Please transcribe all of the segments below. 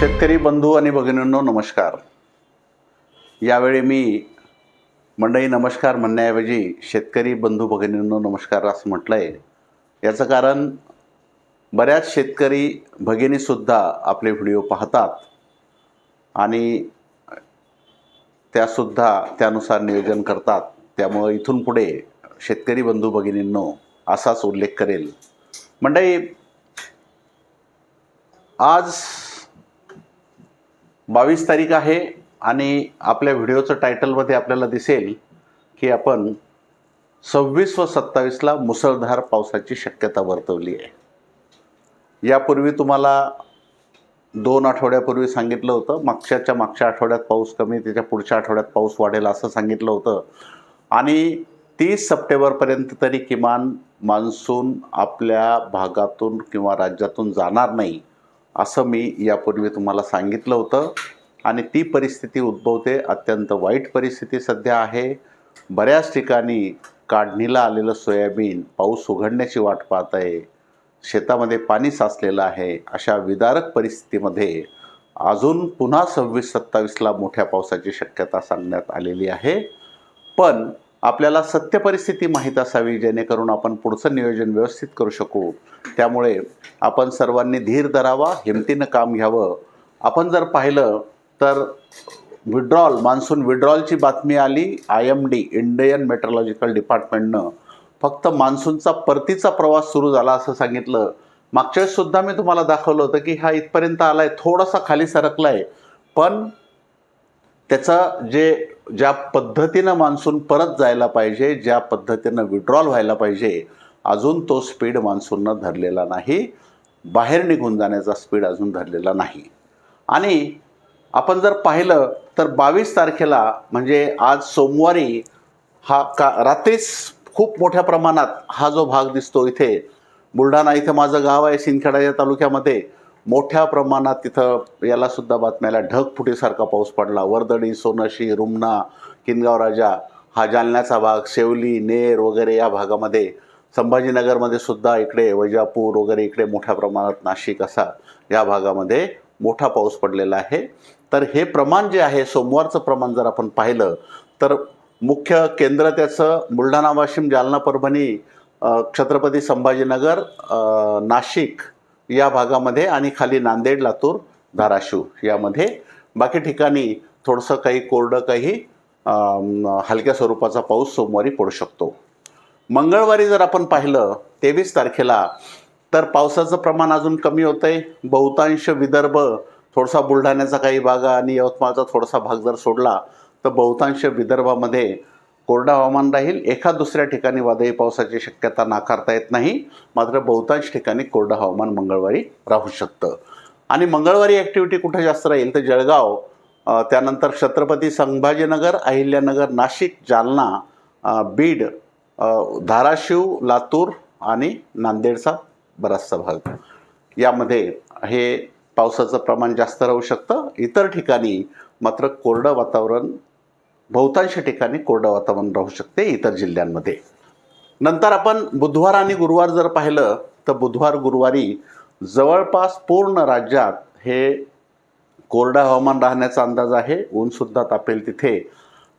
शेतकरी बंधू आणि भगिनींनो नमस्कार. यावेळी मी मंडळी नमस्कार म्हणण्याऐवजी शेतकरी बंधू भगिनींनो नमस्कार असं म्हटलं आहे याचं कारण बऱ्याच शेतकरी भगिनीसुद्धा आपले व्हिडिओ पाहतात आणि त्यासुद्धा त्यानुसार नियोजन करतात. त्यामुळं इथून पुढे शेतकरी बंधू भगिनींनो असाच उल्लेख करेल. मंडळी आज बावीस तारीख आहे आणि आपल्या व्हिडिओचं टायटलमध्ये आपल्याला दिसेल की आपण सव्वीस व सत्तावीसला मुसळधार पावसाची शक्यता वर्तवली आहे. यापूर्वी तुम्हाला दोन आठवड्यापूर्वी सांगितलं होतं मागच्याच्या मागच्या आठवड्यात पाऊस कमी त्याच्या पुढच्या आठवड्यात पाऊस वाढेल असं सांगितलं होतं. आणि तीस सप्टेंबरपर्यंत तरी किमान मान्सून आपल्या भागातून किंवा राज्यातून जाणार नाही. असं मी यापूर्वी तुम्हाला सांगितलं होतं. आणि ती परिस्थिती उद्भवते. अत्यंत वाईट परिस्थिती सध्या आहे. बऱ्याच ठिकाणी काढणीला आलेलं सोयाबीन पाऊस उघडण्याची वाट पाहत आहे. शेतामध्ये पाणी साचलेलं आहे. अशा विदारक परिस्थितीमध्ये अजून पुन्हा सव्वीस सत्तावीसला मोठ्या पावसाची शक्यता सांगण्यात आलेली आहे. पण आपल्याला सत्य परिस्थिती माहीत असावी जेणेकरून आपण पुढचं नियोजन व्यवस्थित करू शकू. त्यामुळे आपण सर्वांनी धीर धरावा हिमतीनं काम घ्यावं. आपण जर पाहिलं तर विड्रॉल मान्सून विड्रॉलची बातमी आली. I M D Indian meteorological डिपार्टमेंटनं फक्त मान्सूनचा परतीचा प्रवास सुरू झाला असं सांगितलं. मागच्या वेळेससुद्धा मी तुम्हाला दाखवलं होतं की हा इथपर्यंत आला आहे थोडासा खाली सरकला आहे पण त्याचा जे ज्या पद्धतीनं मान्सून परत जायला पाहिजे ज्या पद्धतीनं विड्रॉल व्हायला पाहिजे अजून तो स्पीड मान्सूननं धरलेला नाही. बाहेर निघून जाण्याचा स्पीड अजून धरलेला नाही. आणि आपण जर पाहिलं तर बावीस तारखेला म्हणजे आज सोमवारी हा का रात्रीच खूप मोठ्या प्रमाणात हा जो भाग दिसतो इथे बुलढाणा इथं माझं गाव आहे सिंदखेडा या तालुक्यामध्ये मोठ्या प्रमाणात तिथं याला सुद्धा बातम्याला ढगफुटीसारखा पाऊस पडला. वर्दडी सोनशी रुमना किनगाव राजा हा जालन्याचा भाग शेवली नेर वगैरे या भागामध्ये संभाजीनगरमध्ये सुद्धा इकडे वैजापूर वगैरे इकडे मोठ्या प्रमाणात नाशिक असा या भागामध्ये मोठा पाऊस पडलेला आहे. तर हे प्रमाण जे आहे सोमवारचं प्रमाण जर आपण पाहिलं तर मुख्य केंद्र त्याचं बुलढाणा वाशिम जालना परभणी छत्रपती संभाजीनगर नाशिक या भागामध्ये आणि खाली नांदेड लातूर धाराशिव यामध्ये. बाकी ठिकाणी थोडंसं काही कोरडं काही हलक्या स्वरूपाचा पाऊस सोमवारी पडू शकतो. मंगळवारी जर आपण पाहिलं तेवीस तारखेला तर पावसाचं प्रमाण अजून कमी होतं आहे बहुतांश विदर्भ थोडासा बुलढाण्याचा काही भाग आणि यवतमाळचा थोडासा भाग जर सोडला तर बहुतांश विदर्भामध्ये कोरडं हवामान राहील. एका दुसऱ्या ठिकाणी वादळी पावसाची शक्यता नाकारता येत नाही. मात्र बहुतांश ठिकाणी कोरडं हवामान मंगळवारी राहू शकतं. आणि मंगळवारी ॲक्टिव्हिटी कुठं जास्त राहील तर जळगाव. त्यानंतर छत्रपती संभाजीनगर अहिल्यानगर नाशिक जालना बीड धाराशिव लातूर आणि नांदेडचा बराचसा भाग. यामध्ये हे पावसाचं प्रमाण जास्त राहू शकतं. इतर ठिकाणी मात्र कोरडं वातावरण बहुतांश ठिकाणी कोरडं वातावरण राहू शकते इतर जिल्ह्यांमध्ये. नंतर आपण बुधवार आणि गुरुवार जर पाहिलं तर बुधवार गुरुवारी जवळपास पूर्ण राज्यात हे कोरडं हवामान राहण्याचा अंदाज आहे. ऊनसुद्धा तापेल तिथे.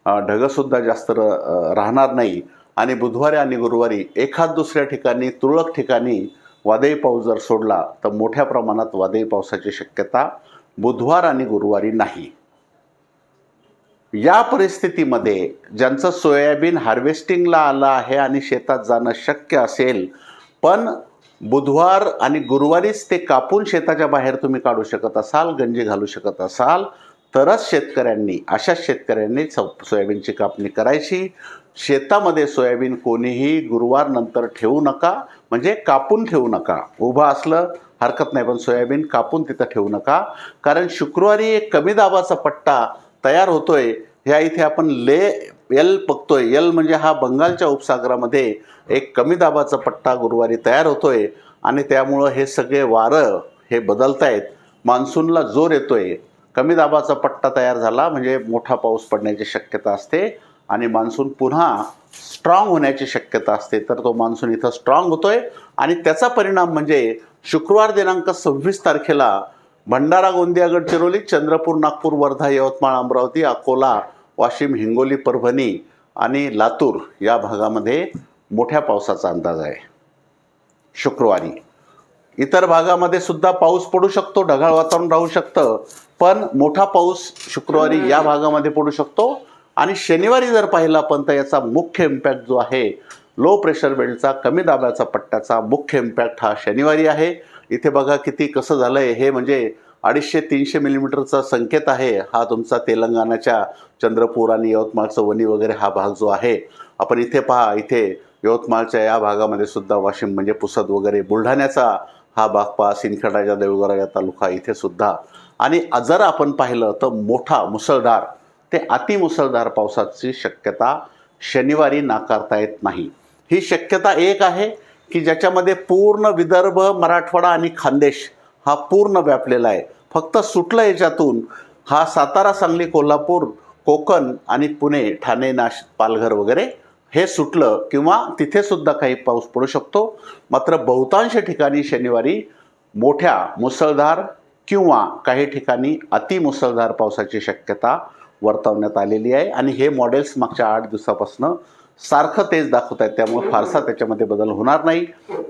ढगंसुद्धा जास्त राहणार नाही. आणि बुधवारी आणि गुरुवारी एखाद दुसऱ्या ठिकाणी तुरळक ठिकाणी वादळी पाऊस जर सोडला तर मोठ्या प्रमाणात वादळी पावसाची शक्यता बुधवार आणि गुरुवारी नाही. या परिस्थितीमध्ये ज्यांचं सोयाबीन हार्वेस्टिंगला आलं आहे आणि शेतात जाणं शक्य असेल पण बुधवार आणि गुरुवारीच ते कापून शेताच्या बाहेर तुम्ही काढू शकत असाल गंजी घालू शकत असाल तरच शेतकऱ्यांनी अशाच शेतकऱ्यांनी सो सोयाबीनची कापणी करायची. शेतामध्ये सोयाबीन कोणीही गुरुवार नंतर ठेवू नका म्हणजे कापून ठेवू नका. उभं असलं हरकत नाही पण सोयाबीन कापून तिथं ठेवू नका. कारण शुक्रवारी एक कमी दाबाचा पट्टा तयार होतोय ह्या इथे आपण ले एल बघतोय. एल म्हणजे हा बंगालच्या उपसागरामध्ये एक कमी दाबाचा पट्टा गुरुवारी तयार होतोय आणि त्यामुळं हे सगळे वारं हे बदलत आहेत मान्सूनला जोर येतोय. कमी दाबाचा पट्टा तयार झाला म्हणजे मोठा पाऊस पडण्याची शक्यता असते आणि मान्सून पुन्हा स्ट्रॉंग होण्याची शक्यता असते. तर तो मान्सून इथं स्ट्रॉंग होतोय आणि त्याचा परिणाम म्हणजे शुक्रवार दिनांक सव्वीस तारखेला भंडारा गोंदिया गडचिरोली चंद्रपूर नागपूर वर्धा यवतमाळ अमरावती अकोला वाशिम हिंगोली परभणी आणि लातूर या भागामध्ये मोठ्या पावसाचा अंदाज आहे. शुक्रवारी. इतर भागामध्ये सुद्धा पाऊस पडू शकतो ढगाळ वातावरण राहू शकतं पण मोठा पाऊस शुक्रवारी या भागामध्ये पडू शकतो आणि शनिवारी जर पाहिला आपण तर याचा मुख्य इम्पॅक्ट जो आहे लो प्रेशर बेल्टचा कमी दाबाचा पट्ट्याचा मुख्य इम्पॅक्ट हा शनिवारी आहे. इथे बघा किती कसं झालंय. हे म्हणजे अडीचशे तीनशे मिलीमीटरचा संकेत आहे. हा तुमचा तेलंगणाच्या चंद्रपूर आणि यवतमाळचं वनी वगैरे हा भाग जो आहे. आपण इथे पहा इथे यवतमाळच्या या भागामध्ये सुद्धा वाशिम म्हणजे पुसद वगैरे बुलढाण्याचा हा भाग पहा सिंदखेडाच्या देऊळगाव या तालुका इथे सुद्धा. आणि जर आपण पाहिलं तर मोठा मुसळधार ते अतिमुसळधार पावसाची शक्यता शनिवारी नाकारता येत नाही. ही शक्यता एक आहे. की ज्याच्यामध्ये पूर्ण विदर्भ मराठवाडा आणि खानदेश हा पूर्ण व्यापलेला आहे. फक्त सुटलं याच्यातून हा सातारा सांगली कोल्हापूर कोकण आणि पुणे ठाणे नाश पालघर वगैरे हे सुटलं किंवा तिथेसुद्धा काही पाऊस पडू शकतो. मात्र बहुतांश ठिकाणी शनिवारी मोठ्या मुसळधार किंवा काही ठिकाणी अतिमुसळधार पावसाची शक्यता वर्तवण्यात आलेली आहे. आणि हे मॉडेल्स मागच्या आठ दिवसापासून सारखं तेच दाखवत आहेत त्यामुळे फारसा त्याच्यामध्ये बदल होणार नाही.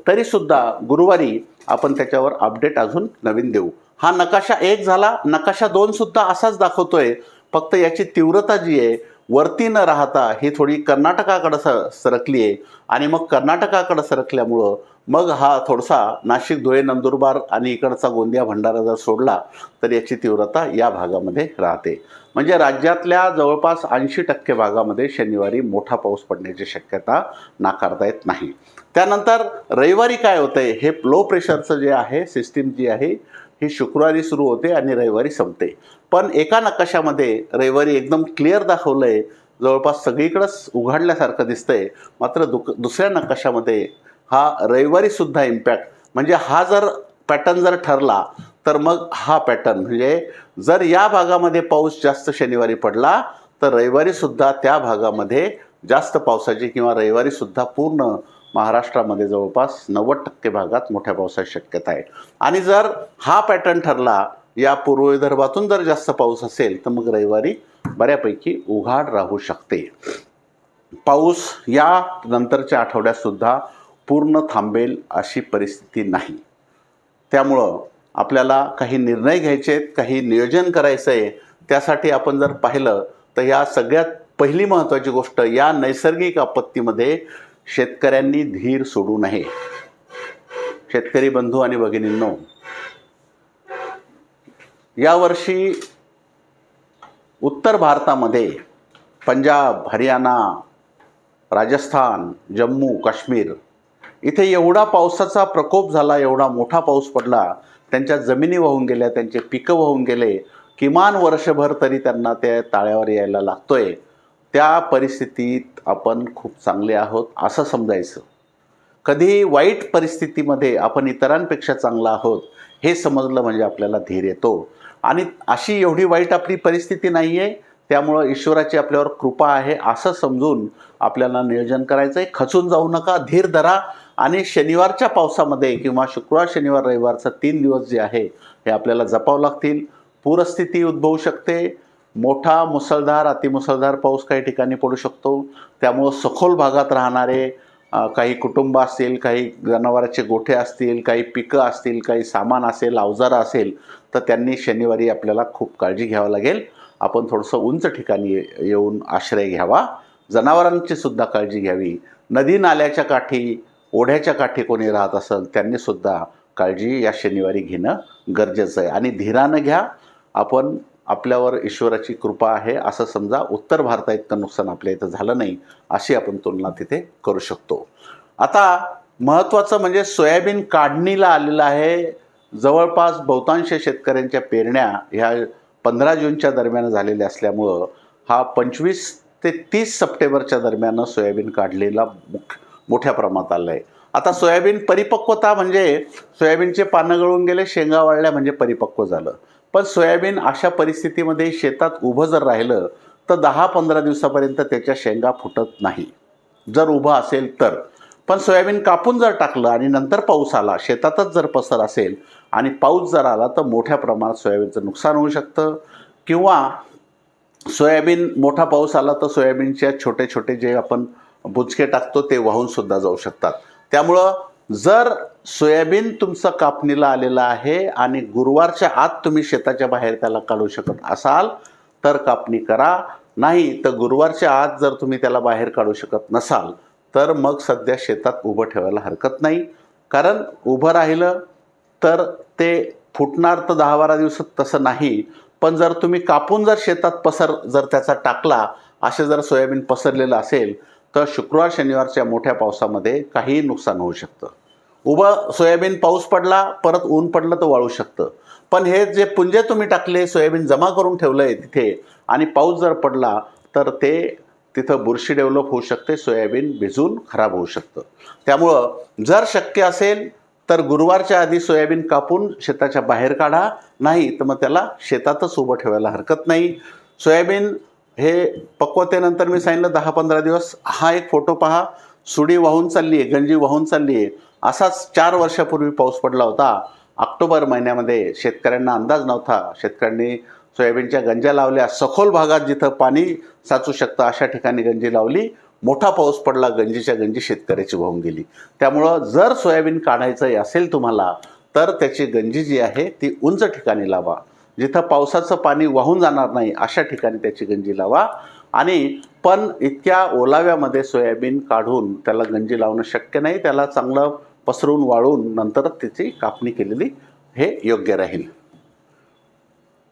तरीसुद्धा गुरुवारी आपण त्याच्यावर अपडेट अजून नवीन देऊ. हा नकाशा एक झाला. नकाशा दोनसुद्धा असाच दाखवतोय. फक्त याची तीव्रता जी आहे वरती न राहता ही थोडी कर्नाटकाकडं स सरकली आहे आणि मग कर्नाटकाकडं सरकल्यामुळं मग हा थोडासा नाशिक धुळे नंदुरबार आणि इकडचा गोंदिया भंडारा जर सोडला तर याची तीव्रता या भागामध्ये राहते. म्हणजे राज्यातल्या जवळपास ऐंशी टक्के भागामध्ये शनिवारी मोठा पाऊस पडण्याची शक्यता नाकारता येत नाही. त्यानंतर रविवारी काय होतंय? हे लो प्रेशरचं जे आहे सिस्टीम जी आहे ही शुक्रवारी सुरू होते आणि रविवारी संपते. पण एका नकाशामध्ये रविवारी एकदम क्लिअर दाखवलं आहे जवळपास सगळीकडंच उघडल्यासारखं दिसतंय. मात्र दुक दुसऱ्या नकाशामध्ये हा रविवारी सुद्धा इम्पॅक्ट म्हणजे हा जर पॅटर्न जर ठरला तर मग हा पॅटर्न म्हणजे जर या भागामध्ये पाऊस जास्त शनिवारी पडला तर रविवारी सुद्धा त्या भागामध्ये जास्त पावसाची किंवा रविवारी सुद्धा पूर्ण महाराष्ट्रामध्ये जवळपास नव्वद टक्के भागात मोठ्या पावसाची शक्यता आहे. आणि जर हा पॅटर्न ठरला या पूर्व विदर्भातून जर जास्त पाऊस असेल तर मग रविवारी बऱ्यापैकी उघाड राहू शकते. पाऊस या नंतरच्या आठवड्यात सुद्धा पूर्ण थांबेल अशी परिस्थिती नाही. त्यामुळं आपल्याला काही निर्णय घ्यायचे आहेत काही नियोजन करायचं आहे त्यासाठी आपण जर पाहिलं तर या सगळ्यात पहिली महत्त्वाची गोष्ट या नैसर्गिक आपत्तीमध्ये शेतकऱ्यांनी धीर सोडू नये. शेतकरी बंधू आणि भगिनींनो यावर्षी उत्तर भारतामध्ये पंजाब हरियाणा राजस्थान जम्मू काश्मीर इथे एवढा पावसाचा प्रकोप झाला एवढा मोठा पाऊस पडला त्यांच्या जमिनी वाहून गेल्या त्यांचे पिकं वाहून गेले किमान वर्षभर तरी त्यांना त्या ताळ्यावर यायला लागतोय. त्या परिस्थितीत आपण खूप चांगले आहोत असं समजायचं. कधी वाईट परिस्थितीमध्ये आपण इतरांपेक्षा चांगला आहोत हे समजलं म्हणजे आपल्याला धीर येतो. आणि अशी एवढी वाईट आपली परिस्थिती नाही आहे त्यामुळं ईश्वराची आपल्यावर कृपा आहे असं समजून आपल्याला नियोजन करायचं आहे खचून जाऊ नका धीर धरा आणि शनिवारच्या पावसामध्ये किंवा शुक्रवार शनिवार रविवारचा तीन दिवस जे आहे हे आपल्याला जपावं लागतील. पूरस्थिती उद्भवू शकते. मोठा मुसळधार अतिमुसळधार पाऊस काही ठिकाणी पडू शकतो. त्यामुळं सखोल भागात राहणारे काही कुटुंब असतील काही जनावरांचे गोठे असतील काही पिकं असतील काही सामान असेल अवजारं असेल तर त्यांनी शनिवारी आपल्याला खूप काळजी घ्यावं लागेल. आपण थोडंसं उंच ठिकाणी ये- येऊन आश्रय घ्यावा. जनावरांची सुद्धा काळजी घ्यावी. नदी नाल्याच्या काठी ओढ्याच्या काठी कोणी राहत असेल त्यांनी सुद्धा काळजी या शनिवारी घेणं गरजेचं आहे. आणि धीरानं घ्या आपण आपल्यावर ईश्वराची कृपा आहे असं समजा उत्तर भारता इतकं नुकसान आपल्या इथं झालं नाही अशी आपण तुलना तिथे करू शकतो. आता महत्त्वाचं म्हणजे सोयाबीन काढणीला आलेलं आहे. जवळपास बहुतांश शेतकऱ्यांच्या पेरण्या ह्या पंधरा जूनच्या दरम्यान झालेल्या असल्यामुळं हा पंचवीस ते तीस सप्टेंबरच्या दरम्यान सोयाबीन काढलेला मुख्य मोठ्या प्रमाणात आलं आहे आता सोयाबीन परिपक्वता म्हणजे सोयाबीनचे पानं गळून गेले शेंगा वाळल्या म्हणजे परिपक्व झालं. पण सोयाबीन अशा परिस्थितीमध्ये शेतात उभं जर राहिलं तर दहा पंधरा दिवसापर्यंत त्याच्या शेंगा फुटत नाही. जर उभं असेल तर. पण सोयाबीन कापून जर टाकलं आणि नंतर पाऊस आला शेतातच जर पसर असेल आणि पाऊस जर आला तर मोठ्या प्रमाणात सोयाबीनचं नुकसान होऊ शकतं. किंवा सोयाबीन मोठा पाऊस आला तर सोयाबीनच्या छोटे छोटे जे आपण बुचके टाकतो ते वाहून सुद्धा जाऊ शकतात. त्यामुळं जर सोयाबीन तुमचं कापणीला आलेलं आहे आणि गुरुवारच्या आत तुम्ही शेताच्या बाहेर त्याला काढू शकत असाल तर कापणी करा. नाही तर गुरुवारच्या आत जर तुम्ही त्याला बाहेर काढू शकत नसाल तर मग सध्या शेतात उभं ठेवायला हरकत नाही. कारण उभं राहिलं तर ते फुटणार तर दहा बारा दिवसात तसं नाही पण जर तुम्ही कापून जर शेतात पसर जर त्याचा टाकला असे जर सोयाबीन पसरलेलं असेल तर शुक्रवार शनिवारच्या मोठ्या पावसामध्ये काही नुकसान होऊ शकतं. उभं सोयाबीन पाऊस पडला परत ऊन पडलं तर वाळू शकतं. पण हे जे पुंजे तुम्ही टाकले सोयाबीन जमा करून ठेवलं आहे तिथे आणि पाऊस जर पडला तर ते तिथं बुरशी डेव्हलप होऊ शकते सोयाबीन भिजून खराब होऊ शकतं. त्यामुळं जर शक्य असेल तर गुरुवारच्या आधी सोयाबीन कापून शेताच्या बाहेर काढा. नाही तर मग त्याला शेतातच उभं ठेवायला हरकत नाही. सोयाबीन हे पक्वतेनंतर मी सांगितलं दहा पंधरा दिवस. हा एक फोटो पहा. सुडी वाहून चालली आहे गंजी वाहून चालली आहे. असाच चार वर्षापूर्वी पाऊस पडला होता. ऑक्टोबर महिन्यामध्ये शेतकऱ्यांना अंदाज नव्हता. शेतकऱ्यांनी सोयाबीनच्या गंज्या लावल्या. सखोल भागात जिथं पाणी साचू शकतं अशा ठिकाणी गंजी लावली. मोठा पाऊस पडला गंजीच्या गंजी शेतकऱ्याची वाहून गेली. त्यामुळं जर सोयाबीन काढायचं असेल तुम्हाला तर त्याची गंजी जी आहे ती उंच ठिकाणी लावा. जिथं पावसाचं पाणी वाहून जाणार नाही अशा ठिकाणी त्याची गंजी लावा. आणि पण इतक्या ओलाव्यामध्ये सोयाबीन काढून त्याला गंजी लावणं शक्य नाही त्याला चांगलं पसरून वाळून नंतरच त्याची कापणी केलेली हे योग्य राहील.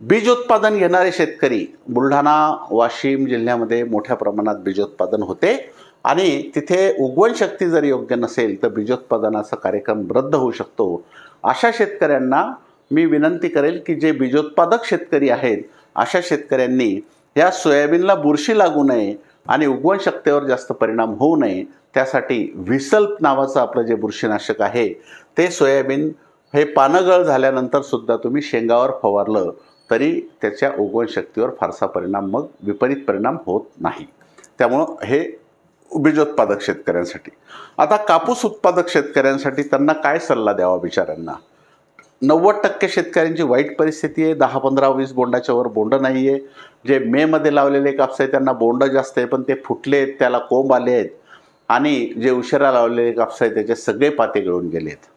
बीज उत्पादन घेणारे शेतकरी बुलढाणा वाशिम जिल्ह्यामध्ये मोठ्या प्रमाणात बीजोत्पादन होते. आणि तिथे उगवण शक्ती जर योग्य नसेल तर बीजोत्पादनाचा कार्यक्रम रद्द होऊ शकतो. अशा शेतकऱ्यांना मी विनंती करेल की जे बीजोत्पादक शेतकरी आहेत अशा शेतकऱ्यांनी या सोयाबीनला बुरशी लागू नये आणि उगवण शक्तीवर जास्त परिणाम होऊ नये त्यासाठी व्हिसल्प नावाचं आपलं जे बुरशीनाशक आहे ते सोयाबीन हे पानगळ झाल्यानंतर सुद्धा तुम्ही शेंगावर फवारलं तरी त्याच्या उगवण शक्तीवर फारसा परिणाम मग विपरीत परिणाम होत नाही. त्यामुळं हे बीजोत्पादक शेतकऱ्यांसाठी. आता कापूस उत्पादक शेतकऱ्यांसाठी त्यांना काय सल्ला द्यावा बिचाऱ्यांना? नव्वद टक्के शेतकऱ्यांची वाईट परिस्थिती आहे. दहा पंधरा वीस बोंडाच्या वर बोंड नाही आहे जे मेमध्ये लावलेले कापस आहे त्यांना बोंड जास्त आहे पण ते फुटले आहेत त्याला कोंब आले आहेत. आणि जे उशिरा लावलेले कापस आहे त्याचे सगळे पाते गळून गेले आहेत.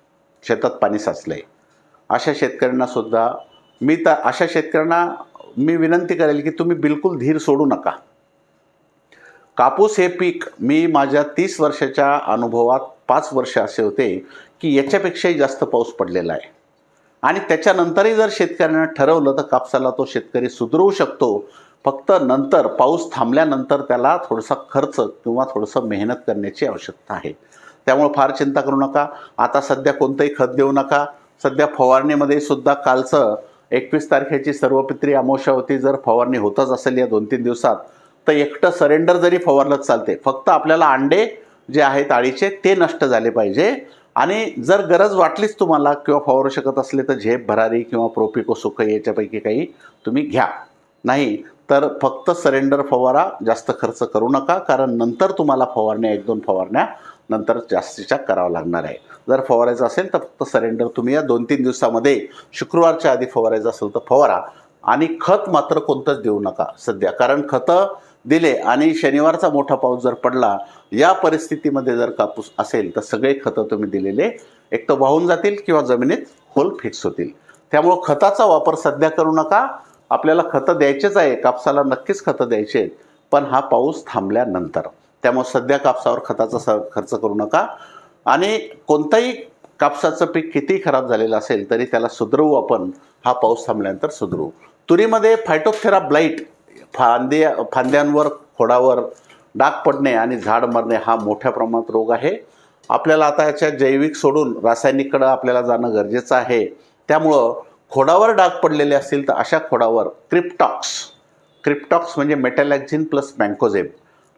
शेतात पाणी साचलं आहे अशा शेतकऱ्यांना सुद्धा मी तर अशा शेतकऱ्यांना मी विनंती करेल की तुम्ही बिलकुल धीर सोडू नका. कापूस हे पीक मी माझ्या तीस वर्षाच्या अनुभवात पाच वर्ष असे होते की याच्यापेक्षाही जास्त पाऊस पडलेला आहे. आणि त्याच्यानंतरही जर शेतकऱ्यांना ठरवलं तर कापसाला तो शेतकरी सुधरवू शकतो. फक्त नंतर पाऊस थांबल्यानंतर त्याला थोडासा खर्च किंवा थोडंसं मेहनत करण्याची आवश्यकता आहे. त्यामुळे फार चिंता करू नका. आता सध्या कोणतंही खत देऊ नका. सध्या फवारणीमध्ये सुद्धा कालचं एकवीस तारखेची सर्वपित्री अमावस्या होती. जर फवारणी होतच असेल या दोन तीन दिवसात तर एकटं सरेंडर जरी फवारलं चालते फक्त आपल्याला अंडे जे आहेत आळीचे ते नष्ट झाले पाहिजे. आणि जर गरज वाटलीच तुम्हाला किंवा फवारू शकत असले तर झेप भरारी किंवा प्रोपिको सुख याच्यापैकी काही तुम्ही घ्या. नाही तर फक्त सरेंडर फवारा जास्त खर्च करू नका कारण नंतर तुम्हाला फवारण्या एक दोन फवारण्या नंतर जास्तीच्या करावं लागणार आहे. जर फवारायचं असेल तर फक्त सरेंडर तुम्ही या दोन तीन दिवसामध्ये शुक्रवारच्या आधी फवारायचं असेल तर फवारा. आणि खत मात्र कोणतंच देऊ नका सध्या कारण खतं दिले आणि शनिवारचा मोठा पाऊस जर पडला या परिस्थितीमध्ये जर कापूस असेल तर सगळे खतं तुम्ही दिलेले एक तर वाहून जातील किंवा जमिनीत होल फिक्स होतील. त्यामुळं खताचा वापर सध्या करू नका. आपल्याला खतं द्यायचेच आहे कापसाला नक्कीच खतं द्यायचे आहेत पण हा पाऊस थांबल्यानंतर. त्यामुळे सध्या कापसावर खताचा स खर्च करू नका. आणि कोणताही कापसाचं पीक कितीही खराब झालेलं असेल तरी त्याला सुधरवू आपण. हा पाऊस थांबल्यानंतर सुधरवू तुरीमध्ये फायटोथेरा ब्लाईट फांदे फांद्यांवर खोडावर डाग पडणे आणि झाड मरणे हा मोठ्या प्रमाणात रोग आहे. आपल्याला आता याच्या जैविक सोडून रासायनिककडं आपल्याला जाणं गरजेचं आहे. त्यामुळं खोडावर डाग पडलेले असतील तर अशा खोडावर क्रिप्टॉक्स क्रिप्टॉक्स म्हणजे metalaxyl plus mancozeb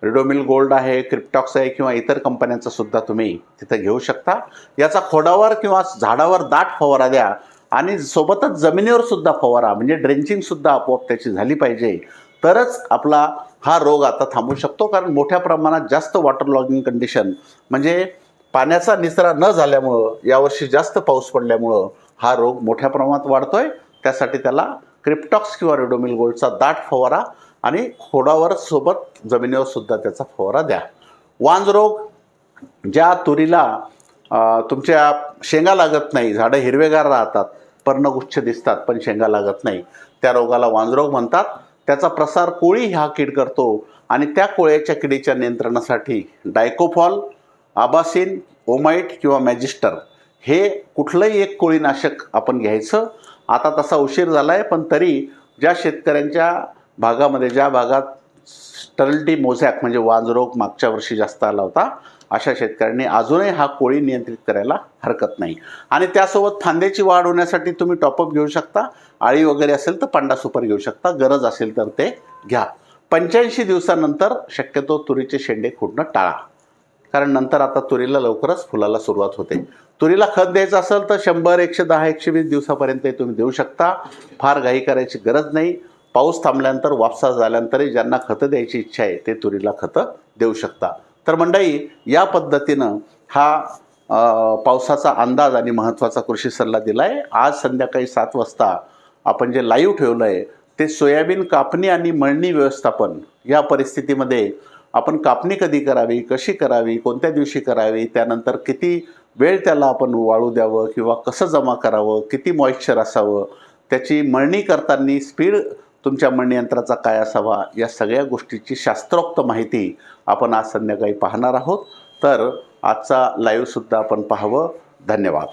Ridomil Gold आहे क्रिप्टॉक्स आहे किंवा इतर कंपन्यांचा सुद्धा तुम्ही तिथं घेऊ शकता. याचा खोडावर किंवा झाडावर दाट फवारा द्या आणि सोबतच जमिनीवर सुद्धा फवारा म्हणजे ड्रेंचिंग सुद्धा आपोआप त्याची झाली पाहिजे. तरच आपला हा रोग आता थांबू शकतो कारण मोठ्या प्रमाणात जास्त वॉटर लॉगिंग कंडिशन म्हणजे पाण्याचा निचरा न झाल्यामुळं यावर्षी जास्त पाऊस पडल्यामुळं हा रोग मोठ्या प्रमाणात वाढतोय. त्यासाठी त्याला क्रिप्टॉक्स किंवा रेडोमिल गोल्डचा दाट फवारा आणि खोडावर सोबत जमिनीवर सुद्धा त्याचा फवारा द्या. वांज रोग ज्या तुरीला तुमच्या शेंगा लागत नाही झाडं हिरवेगार राहतात पर्णगुच्छ दिसतात पण शेंगा लागत नाही त्या रोगाला वांजरोग म्हणतात. त्याचा प्रसार कोळी हा कीड करतो आणि त्या कोळ्याच्या किडीच्या नियंत्रणासाठी डायकोफॉल आबासिन ओमाइट किंवा मॅजिस्टर हे कुठलंही एक कोळीनाशक आपण घ्यायचं. आता तसा उशीर झाला आहे पण तरी ज्या शेतकऱ्यांच्या भागामध्ये ज्या भागात स्टरल्टी मोझॅक म्हणजे वांजरोग मागच्या वर्षी जास्त आला होता अशा शेतकऱ्यांनी अजूनही हा कोळी नियंत्रित करायला हरकत नाही. आणि त्यासोबत फांद्याची वाढ होण्यासाठी तुम्ही टॉपअप घेऊ शकता. आळी वगैरे असेल तर पांडा सुपर घेऊ शकता. गरज असेल तर ते घ्या. पंच्याऐंशी दिवसानंतर शक्यतो तुरीचे शेंडे खुडणं टाळा. कारण नंतर आता तुरीला लवकरच फुलाला सुरुवात होते. तुरीला खत द्यायचं असेल तर शंभर एकशे दहा एकशे वीस दिवसापर्यंत तुम्ही देऊ शकता. फार घाई करायची गरज नाही. पाऊस थांबल्यानंतर वापसा झाल्यानंतरही ज्यांना खतं द्यायची इच्छा आहे ते तुरीला खतं देऊ शकता. तर मंडळी या पद्धतीनं हा पावसाचा अंदाज आणि महत्त्वाचा कृषी सल्ला दिला आहे आज संध्याकाळी सात वाजता आपण जे लाईव्ह ठेवलं आहे ते सोयाबीन कापणी आणि मळणी व्यवस्थापन या परिस्थितीमध्ये आपण कापणी कधी करावी कशी करावी कोणत्या दिवशी करावी त्यानंतर किती वेळ त्याला आपण वाळू द्यावं किंवा कसं जमा करावं किती मॉइश्चर असावं त्याची मळणी करताना स्पीड तुमच्या मळणी काय असावा या सगळ्या गोष्टीची शास्त्रोक्त माहिती आपण आज संध्याकाळी पाहणार आहोत. तर आजचा लाईव्हसुद्धा आपण पाहावं. धन्यवाद.